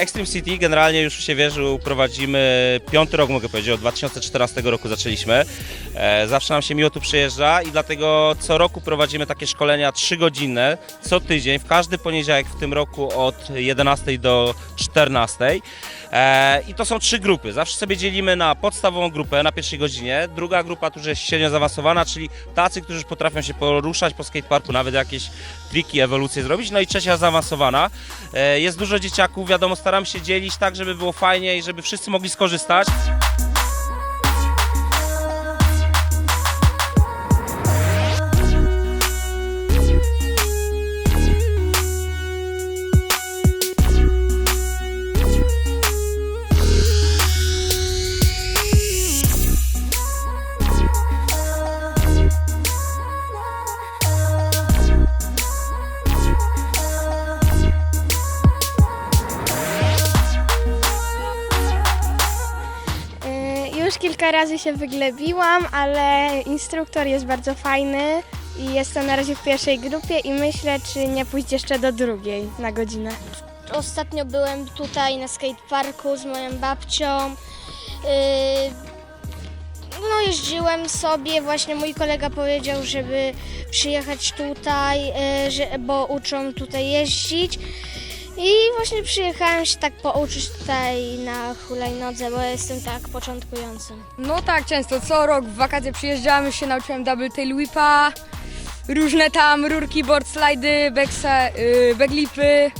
Extreme City generalnie już się wierzył, prowadzimy piąty rok, mogę powiedzieć, od 2014 roku zaczęliśmy. E, zawsze nam się miło tu przyjeżdża i dlatego co roku prowadzimy takie szkolenia trzygodzinne, co tydzień, w każdy poniedziałek w tym roku od 11 do 14. E, I to są trzy grupy. Zawsze sobie dzielimy na podstawową grupę na pierwszej godzinie, druga grupa już jest średnio zaawansowana, czyli tacy, którzy potrafią się poruszać po skateparku, nawet jakieś triki, ewolucje zrobić, no i trzecia zaawansowana. E, Jest dużo dzieciaków, wiadomo, staram się dzielić tak, żeby było fajnie i żeby wszyscy mogli skorzystać. Już kilka razy się wyglebiłam, ale instruktor jest bardzo fajny i jestem na razie w pierwszej grupie i myślę, czy nie pójść jeszcze do drugiej na godzinę. Ostatnio byłem tutaj na skateparku z moją babcią. Yy, No jeździłem sobie, właśnie mój kolega powiedział, żeby przyjechać tutaj, yy, bo uczą tutaj jeździć. I właśnie przyjechałem się tak pouczyć tutaj na hulajnodze, bo jestem tak początkującym. No tak, często. Co rok w wakacje przyjeżdżamy, się nauczyłem double tail whipa, różne tam rurki, board slidy, backlipy.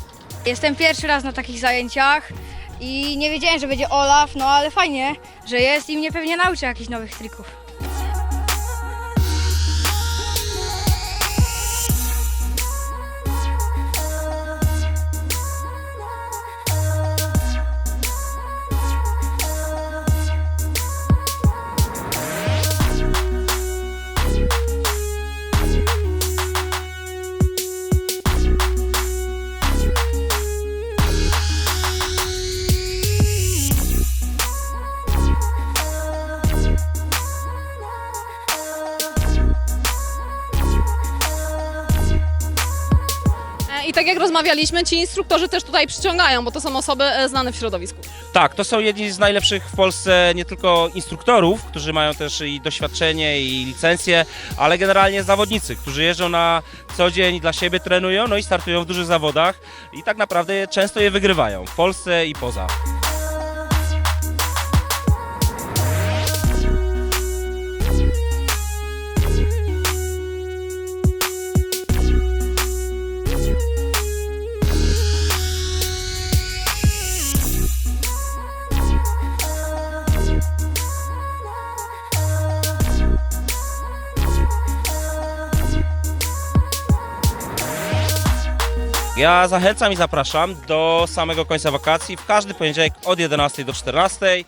Jestem pierwszy raz na takich zajęciach i nie wiedziałem, że będzie Olaf, no ale fajnie, że jest i mnie pewnie nauczy jakichś nowych trików. Tak jak rozmawialiśmy, ci instruktorzy też tutaj przyciągają, bo to są osoby e, znane w środowisku. Tak, to są jedni z najlepszych w Polsce nie tylko instruktorów, którzy mają też i doświadczenie i licencje, ale generalnie zawodnicy, którzy jeżdżą na co dzień dla siebie, trenują, no i startują w dużych zawodach i tak naprawdę często je wygrywają w Polsce i poza. Ja zachęcam i zapraszam do samego końca wakacji w każdy poniedziałek od 11 do 14.